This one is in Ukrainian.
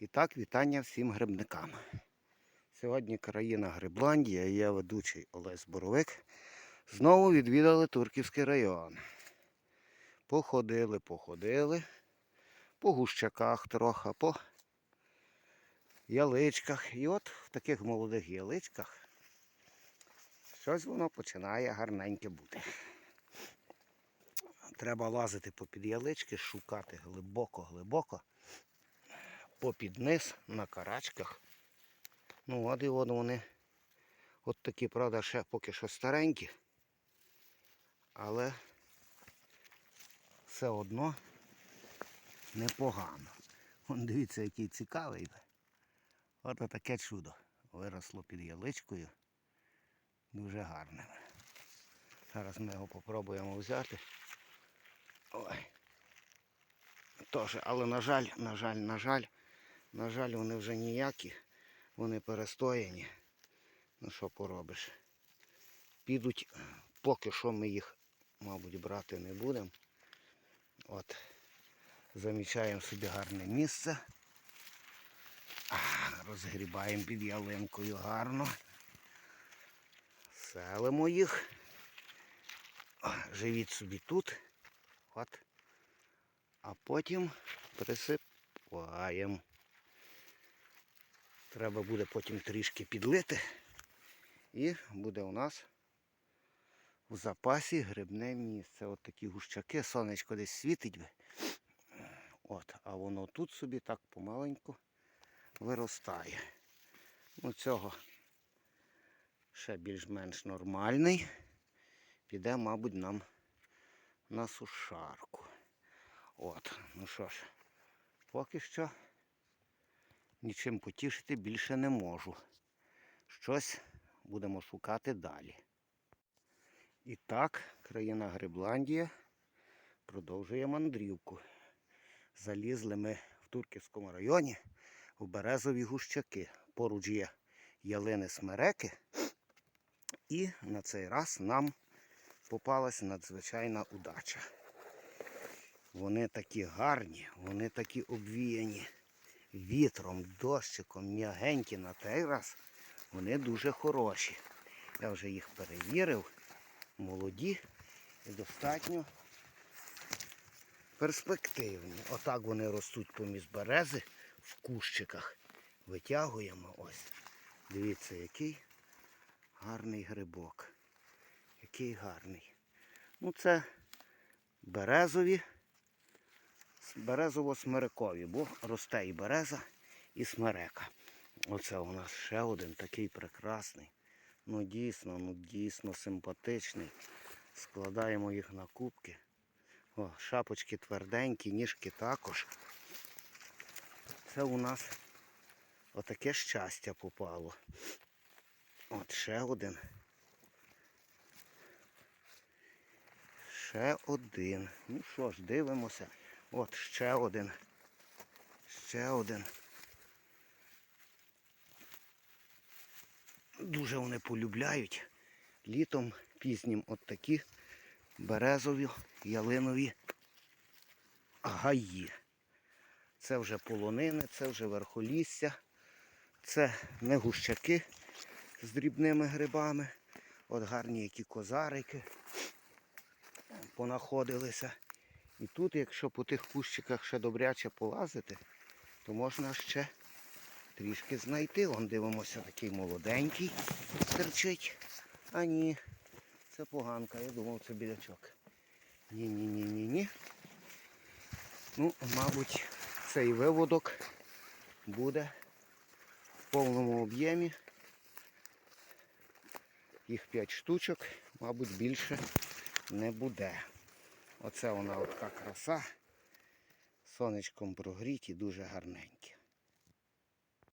І так, вітання всім грибникам. Сьогодні країна Грибландія, і я ведучий Олесь Боровик. Знову відвідали Турківський район. Походили, походили. По гущаках трохи, по яличках. І от в таких молодих яличках щось воно починає гарненьке бути. Треба лазити попід ялички, шукати глибоко-глибоко попід низ на карачках. Ну, от і от вони. От такі, правда, ще поки що старенькі. Але все одно непогано. Вон дивіться, який цікавий. От таке чудо. Виросло під яличкою. Дуже гарне. Зараз ми його попробуємо взяти. Ой. Тож, але на жаль, на жаль, на жаль, на жаль, вони вже ніякі, вони перестояні. Ну що поробиш? Підуть, поки що ми їх, мабуть, брати не будемо. От, замічаємо собі гарне місце. Розгрібаємо під ялинкою гарно. Селимо їх. Живіть собі тут. От. А потім присипаємо. Треба буде потім трішки підлити. І буде у нас в запасі грибне місце. От такі гущаки, сонечко десь світить. От, а воно тут собі так помаленьку виростає. Ну цього ще більш-менш нормальний. Піде, мабуть, нам на сушарку. От, ну що ж, поки що нічим потішити більше не можу. Щось будемо шукати далі. І так, країна Грибландія продовжує мандрівку. Залізли ми в Турківському районі в березові гущаки. Поруч є ялини смереки. І на цей раз нам попалась надзвичайна удача. Вони такі гарні, вони такі обвіяні вітром, дощиком, м'ягенькі на той раз. Вони дуже хороші. Я вже їх перевірив. Молоді і достатньо перспективні. Отак вони ростуть поміж берези в кущиках. Витягуємо ось. Дивіться, який гарний грибок. Який гарний. Ну це березові, березово-смирикові, бо росте і береза, і смерека. Оце у нас ще один такий прекрасний. Ну дійсно, ну дійсно симпатичний. Складаємо їх на кубки. О, шапочки тверденькі, ніжки також. Це у нас отаке щастя попало. От ще один. Ще один. Ну що ж, дивимося. От ще один. Ще один. Дуже вони полюбляють літом пізнім от такі березові, ялинові гаї. Це вже полонини, це вже верхолісся, це не гущаки з дрібними грибами. От гарні які козарики понаходилися. І тут, якщо по тих кущиках ще добряче полазити, то можна ще трішки знайти. Вон дивимося, такий молоденький терчить. А ні, це поганка, я думав, це білячок. Ні-ні-ні-ні-ні. Ну, мабуть, цей виводок буде в повному об'ємі. Їх 5 штучок, мабуть, більше не буде. Оце вона така краса. Сонечком прогріті, дуже гарненькі.